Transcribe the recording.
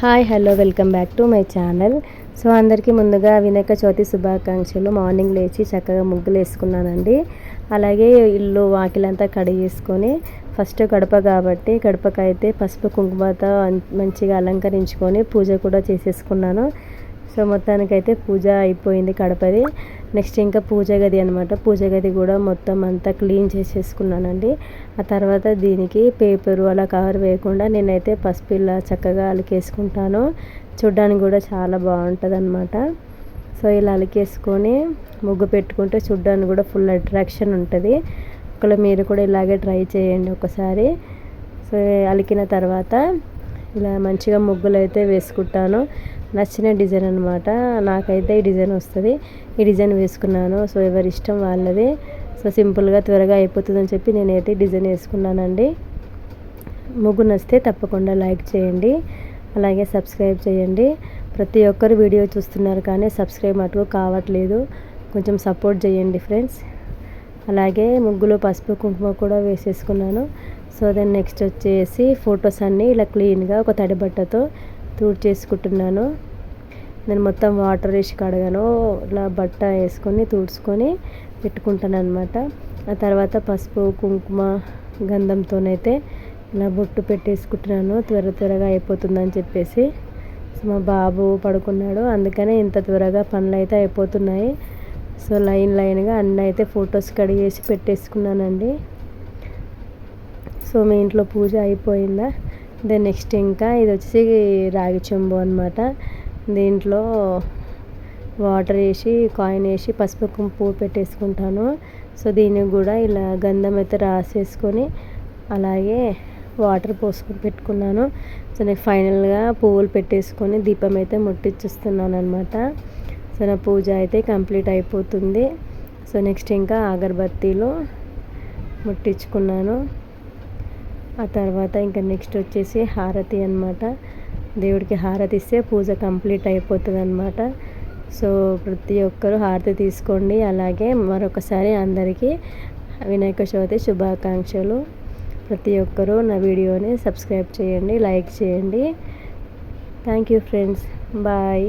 Hi hello welcome back to my channel. So అందరికీ ముందుగా వినాయక చవితి శుభాకాంక్షలు. మార్నింగ్ లేచి చక్కగా ముగ్గులు వేసుకున్నానండి. అలాగే ఇల్లు వాకిలంతా కడిగేసుకొని ఫస్ట్ గడప కాబట్టి గడపకైతే పసుపు కుంకుమతో మంచిగా అలంకరించుకొని పూజ కూడా చేసేసుకున్నాను. సో మొత్తానికైతే పూజ అయిపోయింది కడపది నెక్స్ట్ ఇంకా పూజ గది అనమాట పూజ గది కూడా మొత్తం అంతా క్లీన్ చేసేసుకున్నానండి. ఆ తర్వాత దీనికి పేపరు అలా కవర్ వేయకుండా నేనైతే పసుపు ఇలా చక్కగా అలికేసుకుంటాను. చూడ్డానికి కూడా చాలా బాగుంటుంది అనమాట సో ఇలా అలికేసుకొని ముగ్గు పెట్టుకుంటే చూడ్డానికి కూడా ఫుల్ అట్రాక్షన్ ఉంటుంది. ఒకవేళ మీరు కూడా ఇలాగే ట్రై చేయండి ఒకసారి. సో అలికిన తర్వాత ఇలా మంచిగా ముగ్గులు అయితే వేసుకుంటాను. నచ్చిన డిజైన్ అనమాట నాకైతే ఈ డిజైన్ వస్తుంది. ఈ డిజైన్ వేసుకున్నాను. సో ఎవరి ఇష్టం వాళ్ళది. సో సింపుల్గా త్వరగా అయిపోతుందని చెప్పి నేనైతే డిజైన్ వేసుకున్నానండి. ముగ్గు నచ్చితే తప్పకుండా లైక్ చేయండి. అలాగే సబ్స్క్రైబ్ చేయండి. ప్రతి ఒక్కరు వీడియో చూస్తున్నారు కానీ సబ్స్క్రైబ్ మటుకు కావట్లేదు. కొంచెం సపోర్ట్ చేయండి ఫ్రెండ్స్. అలాగే ముగ్గులో పసుపు కుంకుమ కూడా వేసేసుకున్నాను. సో దెన్ నెక్స్ట్ వచ్చేసి ఫొటోస్ అన్నీ ఇలా క్లీన్గా ఒక తడి బట్టతో చేసుకుంటున్నాను. నేను మొత్తం వాటర్ వేసి కడగాను. ఇలా బట్ట వేసుకొని తుడుచుకొని పెట్టుకుంటాను అనమాట ఆ తర్వాత పసుపు కుంకుమ గంధంతోనైతే ఇలా బొట్టు పెట్టేసుకుంటున్నాను. త్వర త్వరగా అయిపోతుందని చెప్పేసి. మా బాబు పడుకున్నాడు. అందుకనే ఇంత త్వరగా పనులు అయితే అయిపోతున్నాయి. సో లైన్ లైన్గా అన్నీ అయితే ఫొటోస్ కడిగేసి పెట్టేసుకున్నానండి. సో మీ ఇంట్లో పూజ అయిపోయిందా? దెన్ నెక్స్ట్ ఇంకా ఇది వచ్చేసి రాగి చెంబు అనమాట దీంట్లో వాటర్ వేసి కాయిన్ వేసి పసుపు పువ్వు పెట్టేసుకుంటాను. సో దీనికి కూడా ఇలా గంధం అయితే రాసేసుకొని అలాగే వాటర్ పోసుకొని పెట్టుకున్నాను. సో నేను ఫైనల్గా పువ్వులు పెట్టేసుకొని దీపం అయితే ముట్టించేస్తున్నాను అనమాట సో నా పూజ అయితే కంప్లీట్ అయిపోతుంది. సో నెక్స్ట్ ఇంకా అగరబత్తీలు ముట్టించుకున్నాను. ఆ తర్వాత ఇంకా నెక్స్ట్ వచ్చేసి హారతి అనమాట దేవుడికి హారతి ఇస్తే పూజ కంప్లీట్ అయిపోతుంది అనమాట సో ప్రతి ఒక్కరూ హారతి తీసుకోండి. అలాగే మరొకసారి అందరికీ వినాయక చవితి శుభాకాంక్షలు. ప్రతి ఒక్కరూ నా వీడియోని సబ్స్క్రైబ్ చేయండి లైక్ చేయండి. Thank you friends bye